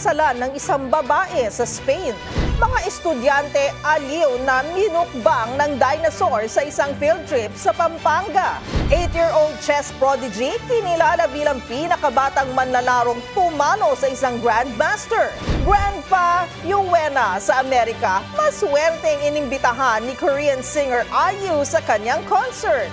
pakakasalan ng isang babae sa Spain. Mga estudyante aliw na minukbang ng dinosaur sa isang field trip sa Pampanga. 8-year-old chess prodigy, kinilala bilang pinakabatang manlalarong pumalo sa isang grandmaster. Grandpa Yuwena sa Amerika, maswerteng inimbitahan ni Korean singer IU sa kanyang concert.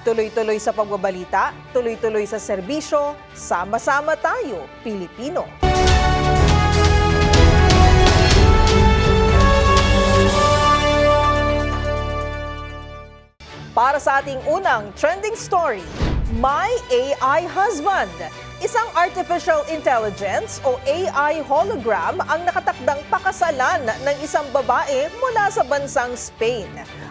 Tuloy-tuloy sa pagbabalita, tuloy-tuloy sa serbisyo, sama-sama tayo, Pilipino. Para sa ating unang trending story, My AI Husband. Isang artificial intelligence o AI hologram ang nakatakdang pakasalan ng isang babae mula sa bansang Spain.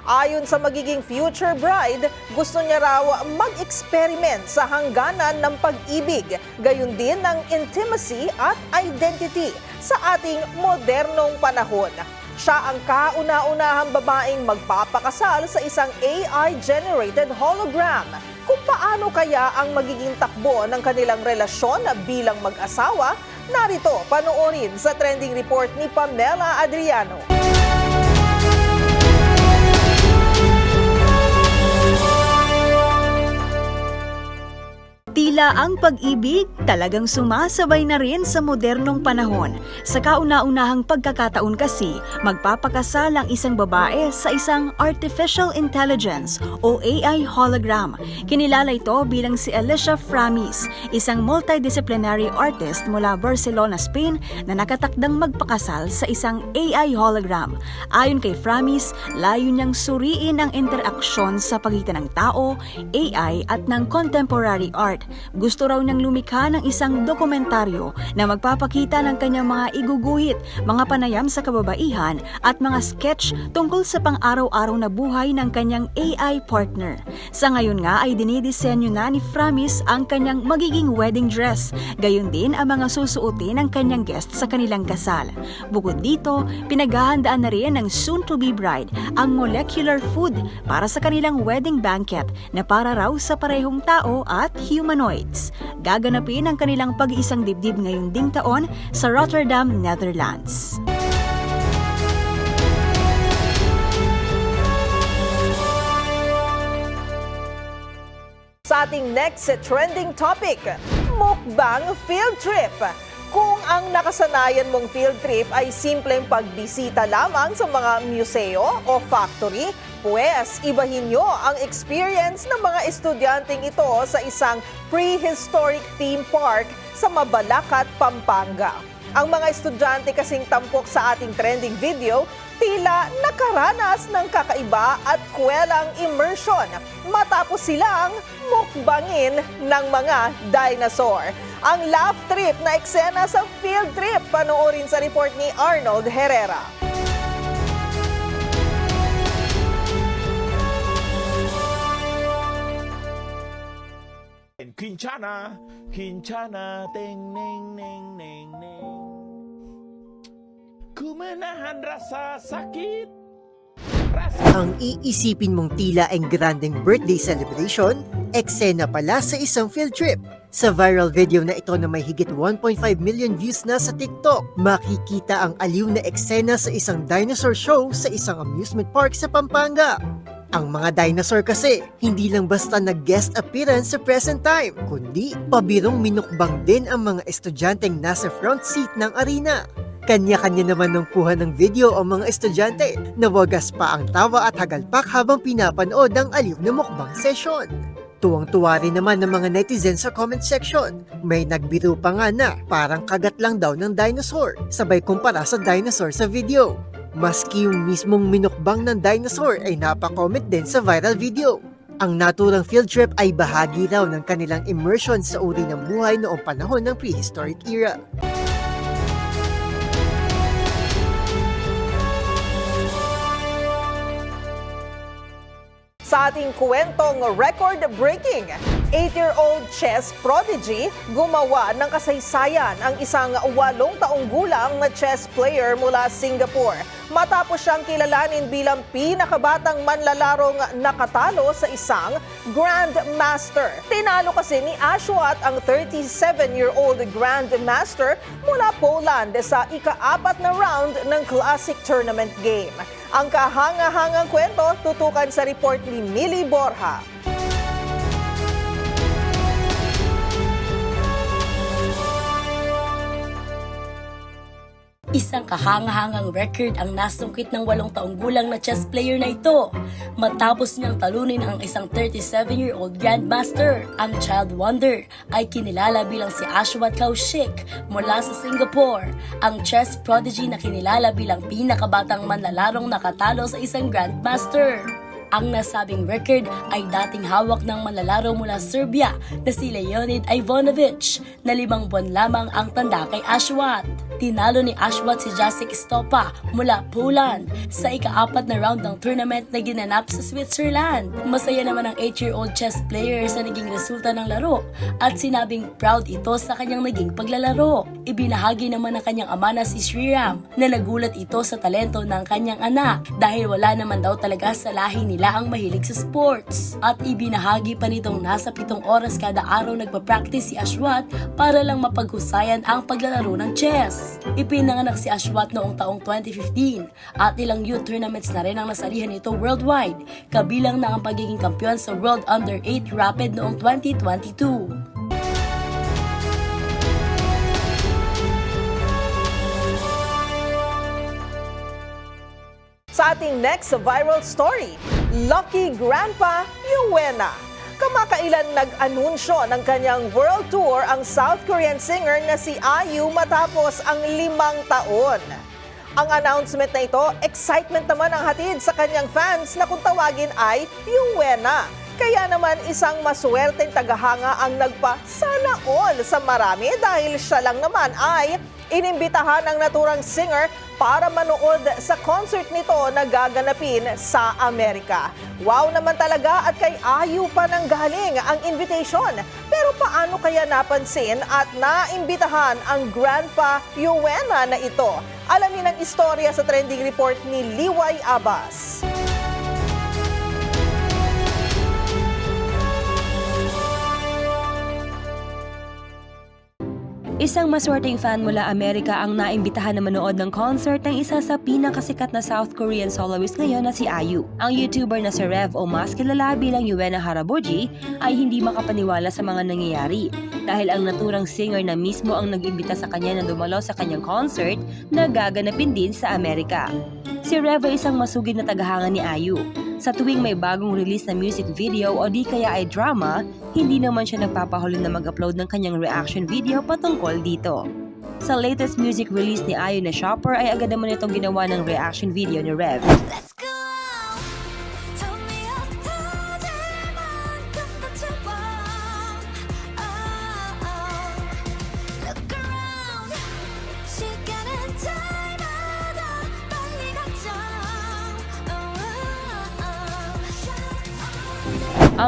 Ayon sa magiging future bride, gusto niya raw mag-experiment sa hangganan ng pag-ibig, gayon din ng intimacy at identity sa ating modernong panahon. Siya ang kauna-unahang babaeng magpapakasal sa isang AI-generated hologram. Kung paano kaya ang magiging takbo ng kanilang relasyon bilang mag-asawa, narito panoorin sa trending report ni Pamela Adriano. Tila ang pag-ibig talagang sumasabay na rin sa modernong panahon. Sa kauna-unahang pagkakataon kasi, magpapakasal ang isang babae sa isang artificial intelligence o AI hologram. Kinilala ito bilang si Alicia Framis, isang multidisciplinary artist mula Barcelona, Spain na nakatakdang magpakasal sa isang AI hologram. Ayon kay Framis, layo niyang suriin ang interaksyon sa pagitan ng tao, AI at ng contemporary art. Gusto raw niyang lumikha ng isang dokumentaryo na magpapakita ng kanyang mga iguguhit, mga panayam sa kababaihan at mga sketch tungkol sa pang-araw-araw na buhay ng kanyang AI partner. Sa ngayon nga ay dinidisenyo na ni Framis ang kanyang magiging wedding dress, gayon din ang mga susuotin ng kanyang guest sa kanilang kasal. Bukod dito, pinaghahandaan na rin ng soon-to-be bride ang molecular food para sa kanilang wedding banquet na para raw sa parehong tao at humanoids. Gaganapin ang kanilang pag-iisang dibdib ngayong ding taon sa Rotterdam, Netherlands. Sa ating next trending topic, mukbang field trip. Kung ang nakasanayan mong field trip ay simpleng pagbisita lamang sa mga museo o factory, pues ibahin nyo ang experience ng mga estudyanteng ito sa isang prehistoric theme park sa Mabalacat, Pampanga. Ang mga estudyante kasing tampok sa ating trending video, tila nakaranas ng kakaiba at kwelang immersion matapos silang mukbangin ng mga dinosaur. Ang laugh trip na eksena sa field trip, panoorin sa report ni Arnold Herrera. Quinchana, Quinchana, ting, ning, ning, ning, ning. Kumanahan rasa sakit. Rasa Ang iisipin mong tila ang grandeng birthday celebration, eksena pala sa isang field trip. Sa viral video na ito na may higit 1.5 million views na sa TikTok, makikita ang aliw na eksena sa isang dinosaur show sa isang amusement park sa Pampanga. Ang mga dinosaur kasi, hindi lang basta nag-guest appearance sa present time, kundi pabirong minukbang din ang mga estudyanteng nasa front seat ng arena. Kanya-kanya naman ng kuha ng video ang mga estudyante na wagas pa ang tawa at hagalpak habang pinapanood ang aliw na mukbang session. Tuwang-tuwa rin naman ng mga netizens sa comment section. May nagbiro pa nga na parang kagat lang daw ng dinosaur, sabay kumpara sa dinosaur sa video. Maski yung mismong minukbang ng dinosaur ay napakomment din sa viral video. Ang naturang field trip ay bahagi raw ng kanilang immersion sa uri ng buhay noong panahon ng prehistoric era. Sa ating kwentong record-breaking, 8-year-old chess prodigy gumawa ng kasaysayan ang isang walong taong gulang na chess player mula Singapore matapos siyang kilalanin bilang pinakabatang manlalarong nakatalo sa isang Grandmaster. Tinalo kasi ni Ashwat ang 37-year-old Grandmaster mula Poland sa ika-apat na round ng Classic Tournament game. Ang kahanga-hangang kwento tutukan sa report ni Millie Borja. Isang kahangahangang record ang nasungkit ng walong taong gulang na chess player na ito matapos niyang talunin ang isang 37-year-old grandmaster. Ang child wonder ay kinilala bilang si Ashwat Kaushik mula sa Singapore, ang chess prodigy na kinilala bilang pinakabatang manlalarong nakatalo sa isang grandmaster. Ang nasabing record ay dating hawak ng manlalaro mula Serbia na si Leonid Ivanovic na limang buwan lamang ang tanda kay Ashwat. Tinalo ni Ashwat si Jacek Stopa mula Poland sa ika-apat na round ng tournament na ginanap sa Switzerland. Masaya naman ang 8-year-old chess player sa naging resulta ng laro at sinabing proud ito sa kanyang naging paglalaro. Ibinahagi naman ng kanyang ama na si Sriram na nagulat ito sa talento ng kanyang anak dahil wala naman daw talaga sa lahi nila ang mahilig sa sports. At ibinahagi pa nitong nasa pitong oras kada araw nagpa-practice si Ashwat para lang mapaghusayan ang paglalaro ng chess. Ipinanganak si Ashwat noong taong 2015 at ilang youth tournaments na rin ang nasalihan nito worldwide, kabilang na ang pagiging kampiyon sa World Under 8 Rapid noong 2022. Sa ating next viral story, Lucky Grandpa Yuwena. Kamakailan nag-anunsyo ng kanyang world tour ang South Korean singer na si IU matapos ang limang taon. Ang announcement na ito, excitement naman ang hatid sa kanyang fans na kung tawagin ay Yuwena. Kaya naman isang maswerteng tagahanga ang nagpa-sana all sa marami dahil siya lang naman ay inimbitahan ng naturang singer para manood sa concert nito na gaganapin sa Amerika. Wow naman talaga at kay Ayu pa nang galing ang invitation. Pero paano kaya napansin at naimbitahan ang Grandpa Yuwena na ito? Alamin ang istorya sa trending report ni Liway Abbas. Isang maswerteng fan mula Amerika ang naimbitahan na manood ng concert ng isa sa pinakasikat na South Korean soloist ngayon na si IU. Ang YouTuber na si Rev o mas kilala bilang Yuena Harabuji ay hindi makapaniwala sa mga nangyayari dahil ang naturang singer na mismo ang nag-imbita sa kanya na dumalo sa kanyang concert na gaganapin din sa Amerika. Si Rev ay isang masugid na tagahanga ni IU. Sa tuwing may bagong release na music video o di kaya ay drama, hindi naman siya nagpapahuli na mag-upload ng kanyang reaction video patungkol dito. Sa latest music release ni Ayo na Shopper ay agad naman itong ginawa ng reaction video ni Rev. Let's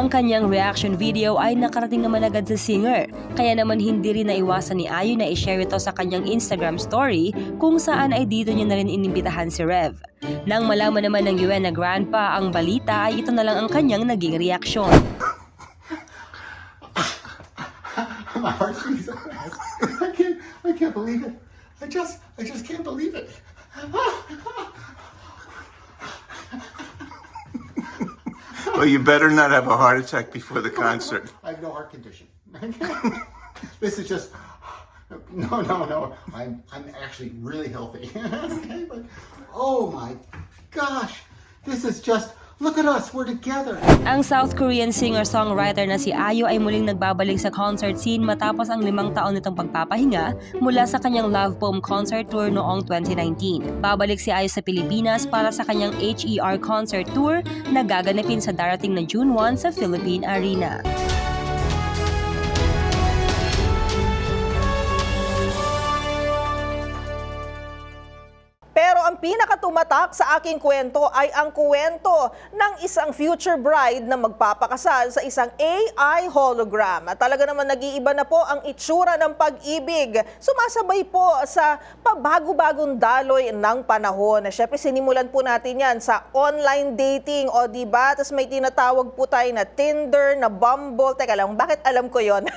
Ang kanyang reaction video ay nakarating naman agad sa singer, kaya naman hindi rin naiwasan ni Ayo na i-share ito sa kanyang Instagram story kung saan ay dito niya na rin inimbitahan si Rev. Nang malaman naman ng UN na grandpa ang balita ay ito na lang ang kanyang naging reaksyon. I can't. I can't believe it. I just. I just can't believe it. Well, you better not have a heart attack before the concert. I have no heart condition. this is just. No, no, no. I'm. I'm actually really healthy. okay, but oh my gosh, this is just. Look at us, we're together. Ang South Korean singer-songwriter na si Ayo ay muling nagbabalik sa concert scene matapos ang limang taon nitong pagpapahinga mula sa kanyang Love Poem concert tour noong 2019. Babalik si Ayo sa Pilipinas para sa kanyang HER concert tour na gaganapin sa darating na June 1 sa Philippine Arena. Pinakatumatak sa aking kwento ay ang kwento ng isang future bride na magpapakasal sa isang AI hologram. At talaga naman nag-iiba na po ang itsura ng pag-ibig. Sumasabay po sa pabago-bagong daloy ng panahon. Siyempre, sinimulan po natin yan sa online dating. O di ba? Tapos may tinatawag po tayo na Tinder, na Bumble. Teka lang, bakit alam ko yon?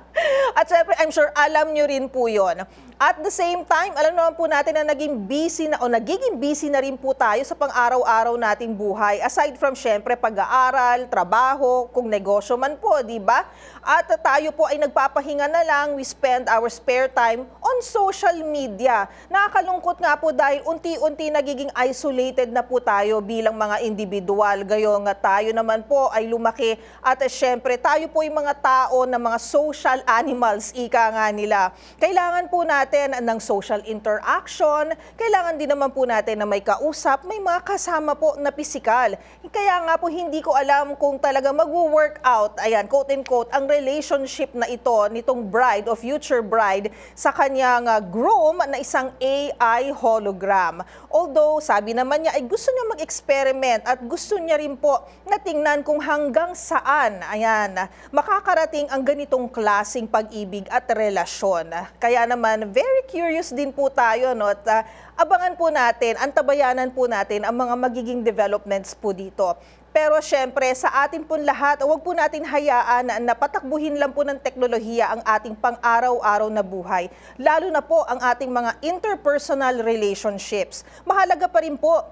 At syempre, I'm sure alam nyo rin po yon. At the same time, alam naman po natin na naging busy na o nagiging busy na rin po tayo sa pang-araw-araw nating buhay. Aside from syempre pag-aaral, trabaho, kung negosyo man po, di ba? At tayo po ay nagpapahinga na lang, we spend our spare time on social media. Nakakalungkot nga po dahil unti-unti nagiging isolated na po tayo bilang mga individual. Gayong tayo naman po ay lumaki at syempre tayo po yung mga tao na mga social animals, ika nga nila. Kailangan po natin ng social interaction, kailangan din naman po natin na may kausap, may mga kasama po na pisikal. Kaya nga po hindi ko alam kung talaga mag-workout, ayan, quote and quote, ang relationship na ito nitong bride o future bride sa kanyang ah, groom na isang AI hologram. Although sabi naman niya ay gusto niya mag-experiment at gusto niya rin po na tingnan kung hanggang saan, ayan, makakarating ang ganitong klasing pag-ibig at relasyon. Kaya naman, very curious din po tayo, no? At ah, abangan po natin, antabayanan po natin ang mga magiging developments po dito. Pero syempre, sa atin po lahat, huwag po natin hayaan na napatakbuhin lang po ng teknolohiya ang ating pang-araw-araw na buhay. Lalo na po ang ating mga interpersonal relationships. Mahalaga pa rin po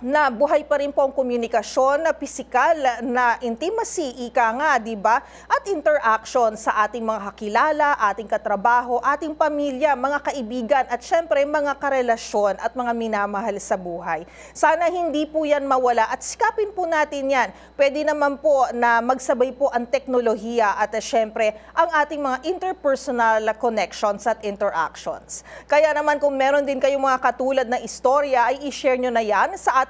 na buhay pa rin po ang komunikasyon na pisikal na intimacy, ika nga, di ba? At interaction sa ating mga kakilala, ating katrabaho, ating pamilya, mga kaibigan, at syempre mga karelasyon at mga minamahal sa buhay. Sana hindi po yan mawala at sikapin po natin yan. Pwede naman po na magsabay po ang teknolohiya at eh, syempre ang ating mga interpersonal connections at interactions. Kaya naman kung meron din kayong mga katulad na istorya, ay i-share nyo na yan sa ating